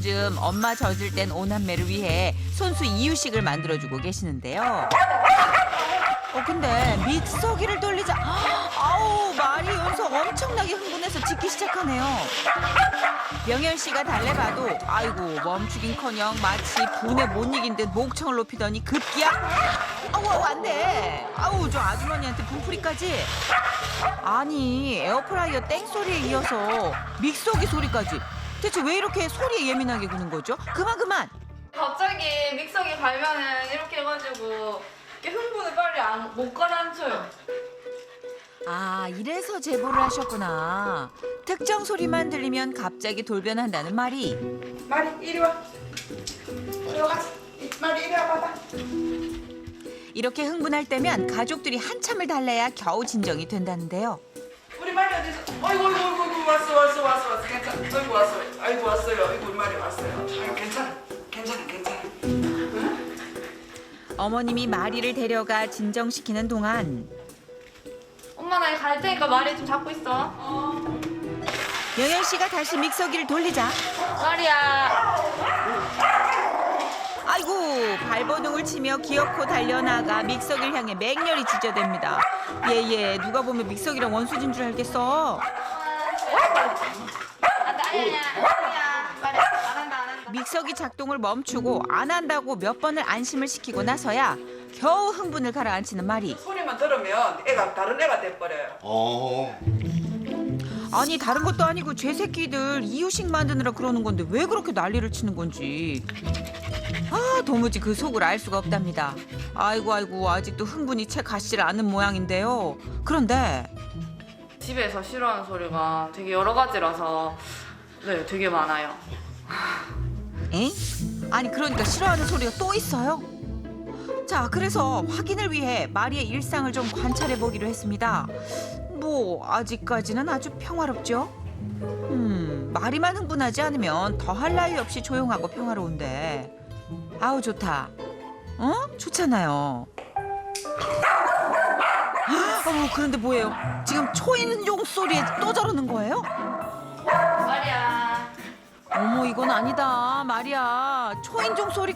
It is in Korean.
요즘 엄마 젖을 땐 오남매를 위해 손수 이유식을 만들어주고 계시는데요. 어 근데 믹서기를 돌리자 아우 말이 연서 엄청나게 흥분해서 짖기 시작하네요. 명현 씨가 달래봐도 아이고 멈추긴커녕 마치 분에 못 이긴 듯 목청을 높이더니 급기야 아우 아우 안돼 아우 저 아주머니한테 분풀이까지 아니 에어프라이어 땡 소리에 이어서 믹서기 소리까지 대체 왜 이렇게 소리에 예민하게 구는 거죠? 그만 그만 갑자기 믹서기 갈면은 이렇게 해가지고 이렇게 흥분을 빨리 안, 못 가라앉혀요. 아 이래서 제보를 하셨구나 특정 소리만 들리면 갑자기 돌변한다는 말이 마리 이리 와. 이리 와. 이- 마리 이리 와 봐봐. 이렇게 흥분할 때면 가족들이 한참을 달래야 겨우 진정이 된다는데요 우리 마리 어디서? 아이고 아이고 아이고 아이고, 왔어 왔어 왔어 왔어 괜찮아. 아이고 왔어요. 아이고 왔어요. 아이고 우리 마리 왔어요. 아이고, 괜찮아. 괜찮아 괜찮아. 어머님이 마리를 데려가 진정시키는 동안 엄마 나 이거 갈 테니까 말이 좀 잡고 있어. 명현 씨가 다시 믹서기를 돌리자 말이야. 발버둥을 치며 기어코 달려나가 믹서기를 향해 맹렬히 지저댑니다. 예예 누가 보면 믹서기랑 원수진 줄 알겠어. 믹서기 작동을 멈추고 안 한다고 몇 번을 안심을 시키고 나서야 겨우 흥분을 가라앉히는 말이 소리만 들으면 애가 다른 애가 돼버려요. 어. 아니 다른 것도 아니고 제 새끼들 이유식 만드느라 그러는 건데 왜 그렇게 난리를 치는 건지 아 도무지 그 속을 알 수가 없답니다 아이고 아이고 아직도 흥분이 채 가시질 않은 모양인데요 그런데 집에서 싫어하는 소리가 되게 여러 가지라서 네 되게 많아요. 에? 아니 그러니까 싫어하는 소리가 또 있어요? 자 그래서 확인을 위해 마리의 일상을 좀 관찰해 보기로 했습니다. 뭐 아직까지는 아주 평화롭죠? 음 마리만 흥분하지 않으면 더할 나위 없이 조용하고 평화로운데. 아우 좋다. 어? 좋잖아요. 어머 그런데 뭐예요? 지금 초인종 소리에 또 저러는 거예요? 말이야. 어머 이건 아니다. 마리아 초인종 소리